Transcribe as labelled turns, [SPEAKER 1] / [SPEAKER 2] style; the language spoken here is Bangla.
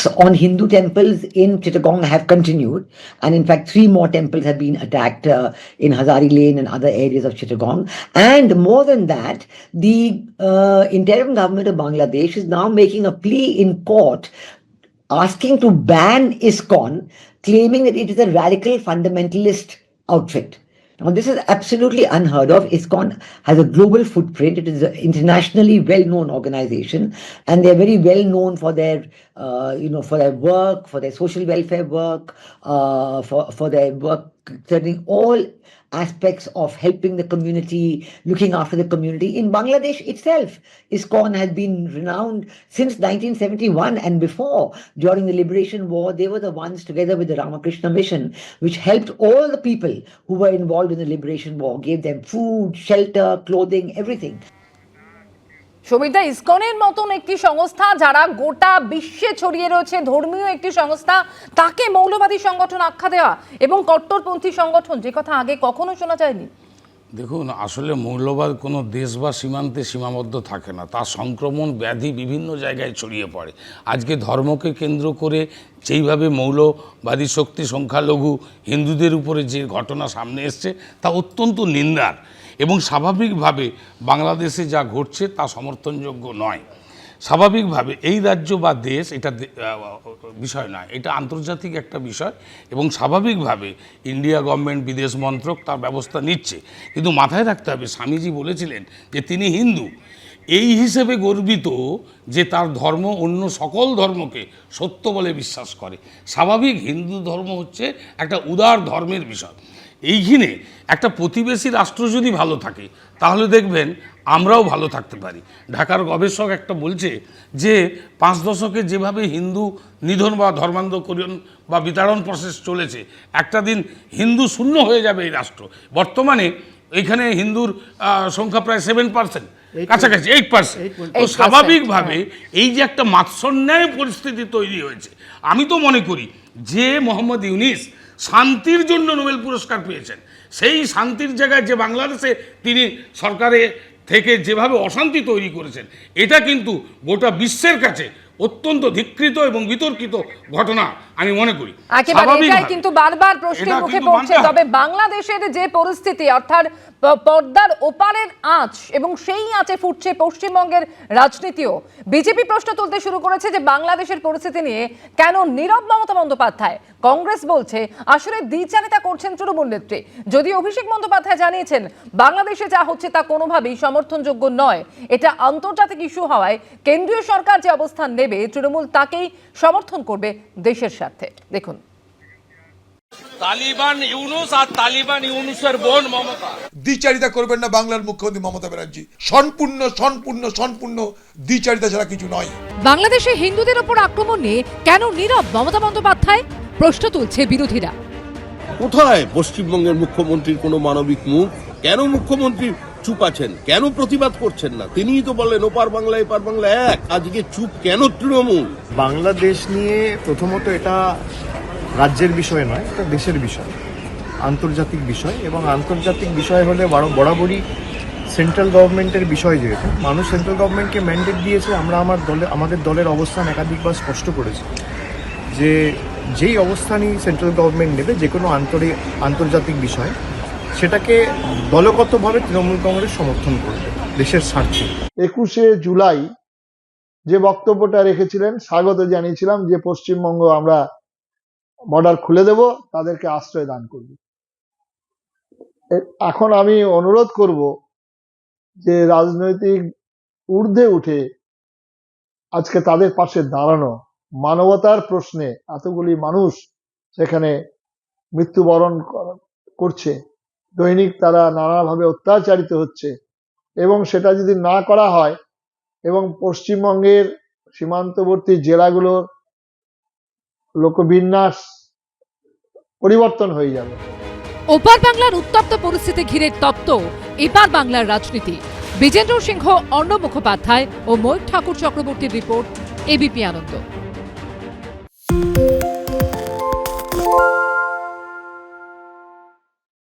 [SPEAKER 1] attacks on Hindu temples in Chittagong have continued, and in fact, three more temples have been attacked uh, in Hazari Lane and other areas of Chittagong. And more than that, the uh, interim government of Bangladesh is now making a plea in court asking to ban ISKCON, claiming that it is a radical fundamentalist outfit. Now, this is absolutely unheard of. ISKCON has a global footprint. It is an internationally well-known organization, and they're very well known for their, uh, you know, for their work, for their social welfare work, uh, for for their work concerning all aspects of helping the community, looking after the community. In Bangladesh itself, ISKCON has been renowned since 1971 and before. During the Liberation War, they were the ones, together with the Ramakrishna Mission, which helped all the people who were involved in the Liberation War, gave them food, shelter, clothing, everything.
[SPEAKER 2] Samita ইস্কনের মতন একটি সংস্থা যারা গোটা বিশ্বে ছড়িয়ে রয়েছে, ধর্মীয় একটি সংস্থা, তাকে মৌলবাদী সংগঠন আখ্যা দেওয়া এবং কট্টরপন্থী সংগঠন, যে কথা আগে কখনো শোনা যায়নি।
[SPEAKER 3] দেখুন, আসলে মৌলবাদ কোনো দেশ বা সীমান্তে সীমাবদ্ধ থাকে না। তার সংক্রমণ ব্যাধি বিভিন্ন জায়গায় ছড়িয়ে পড়ে। আজকে ধর্মকে কেন্দ্র করে যেইভাবে মৌলবাদী শক্তি সংখ্যালঘু হিন্দুদের উপরে যে ঘটনা সামনে এসছে, তা অত্যন্ত নিন্দার এবং স্বাভাবিকভাবে বাংলাদেশে যা ঘটছে তা সমর্থনযোগ্য নয়। স্বাভাবিকভাবে এই রাজ্য বা দেশ, এটা বিষয় নয় এটা আন্তর্জাতিক একটা বিষয় এবং স্বাভাবিকভাবে ইন্ডিয়া গভর্নমেন্ট বিদেশ মন্ত্রক তার ব্যবস্থা নিচ্ছে। কিন্তু মাথায় রাখতে হবে, স্বামীজি বলেছিলেন যে তিনি হিন্দু। এই হিসেবে গর্বিত যে তার ধর্ম অন্য সকল ধর্মকে সত্য বলে বিশ্বাস করে। স্বাভাবিক হিন্দু ধর্ম হচ্ছে একটা উদার ধর্মের বিষয়। এইখানে একটা প্রতিবেশী রাষ্ট্র যদি ভালো থাকে তাহলে দেখবেন আমরাও ভালো থাকতে পারি। ঢাকার গবেষক একটা বলছে যে পাঁচ দশকে যেভাবে হিন্দু নিধন বা ধর্মান্তকরণ বা বিতাড়ন প্রসেস চলেছে একটা দিন হিন্দু শূন্য হয়ে যাবে এই রাষ্ট্র। বর্তমানে এখানে হিন্দুর সংখ্যা প্রায় সেভেন পার্সেন্ট কাছাকাছি এইট পার্সেন্ট তো স্বাভাবিকভাবে এই যে একটা মাৎসন্যায় পরিস্থিতি তৈরি হয়েছে আমি তো মনে করি যে মোহাম্মদ ইউনিস শান্তির জন্য নোবেল পুরস্কার পেয়েছেন। সেই শান্তির জায়গায় যে বাংলাদেশে তিনি সরকারে থেকে যেভাবে অশান্তি তৈরি করেছেন, এটা কিন্তু গোটা বিশ্বের কাছে অত্যন্ত ধিকৃত এবং বিতর্কিত ঘটনা আমি মনে করি।
[SPEAKER 2] এটাই কিন্তু বারবার প্রশ্নের মুখে পড়ছে। তবে বাংলাদেশের যে পরিস্থিতি অর্থাৎ পর্দার ওপারের আঁচ এবং সেই আঁচে ফুটছে পশ্চিমবঙ্গের রাজনীতিও। বিজেপি প্রশ্ন তুলতে শুরু করেছে যে বাংলাদেশের পরিস্থিতি নিয়ে কেন নীরব মমতা বন্দ্যোপাধ্যায়? কংগ্রেস বলছে আসলে দ্বিচারিতা করছেন তৃণমূল নেত্রী। যদি অভিষেক বন্দ্যোপাধ্যায় জানিয়েছেন বাংলাদেশে যা হচ্ছে তা কোনোভাবেই সমর্থনযোগ্য নয়। এটা আন্তর্জাতিক ইস্যু হওয়ায় কেন্দ্রীয় সরকার যে অবস্থান নেবে তৃণমূল তাকেই সমর্থন করবে দেশের স্বার্থে। দেখুন।
[SPEAKER 4] তালিবান ইউনুস আর তালিবান ইউনুসের বোন মমতা।
[SPEAKER 5] দ্বিচারিতা করবেন না বাংলার মুখ্যমন্ত্রী মমতা ব্যানার্জি। সম্পূর্ণ সম্পূর্ণ সম্পূর্ণ দ্বিচারিতা ছাড়া কিছু নয়।
[SPEAKER 6] বাংলাদেশে হিন্দুদের ওপর আক্রমণ নিয়ে কেন নীরব মমতা বন্দ্যোপাধ্যায়? প্রশ্ন তুলছে বিরোধীরা।
[SPEAKER 7] কোথায় পশ্চিমবঙ্গের মুখ্যমন্ত্রীর কোনো মানবিক মুখ? কেন মুখ্যমন্ত্রী চুপ আছেন? কেন প্রতিবাদ করছেন না? তিনিই তো বললেন, ওপার বাংলা, এপার বাংলা এক। আজকে চুপ কেন তৃণমূল?
[SPEAKER 8] বাংলাদেশ নিয়ে প্রথমত এটা রাজ্যের বিষয় নয়, এটা দেশের বিষয়। আন্তর্জাতিক বিষয় এবং আন্তর্জাতিক বিষয় হলে বরাবরই সেন্ট্রাল গভর্নমেন্টের বিষয় যেহেতু, মানুষ সেন্ট্রাল গভর্নমেন্টকে ম্যান্ডেট দিয়েছে, আমরা আমার দলে আমাদের দলের অবস্থান একাধিকবার স্পষ্ট করেছি যে যেই অবস্থানই সেন্ট্রাল গভর্নমেন্ট নেবে, যে কোনো আন্তরিক আন্তর্জাতিক বিষয় সেটাকে দলগতভাবে তৃণমূল কংগ্রেস সমর্থন করবে, দেশের স্বার্থে।
[SPEAKER 9] একুশে জুলাই যে বক্তব্যটা রেখেছিলেন, স্বাগত জানিয়েছিলাম যে পশ্চিমবঙ্গ আমরা বর্ডার খুলে দেব, তাদেরকে আশ্রয় দান করব। এখন আমি অনুরোধ করব যে রাজনৈতিক ঊর্ধ্বে উঠে আজকে তাদের পাশে দাঁড়ানো, মানবতার প্রশ্নে এতগুলি মানুষ সেখানে মৃত্যুবরণ করছে দৈনিক তারা নানাভাবে অত্যাচারিত হচ্ছে এবং সেটা যদি না করা হয় এবং পশ্চিমবঙ্গের সীমান্তবর্তী জেলাগুলোর লোকবিন্যাস পরিবর্তন হয়ে যাবে।
[SPEAKER 6] ওপার বাংলার উত্তপ্ত পরিস্থিতি ঘিরে তপ্ত, এপার বাংলার রাজনীতি। বিজেন্দ্র সিংহ, অর্ণব মুখোপাধ্যায় ও ময়ূর ঠাকুর চক্রবর্তীর রিপোর্ট এবিপি আনন্দ।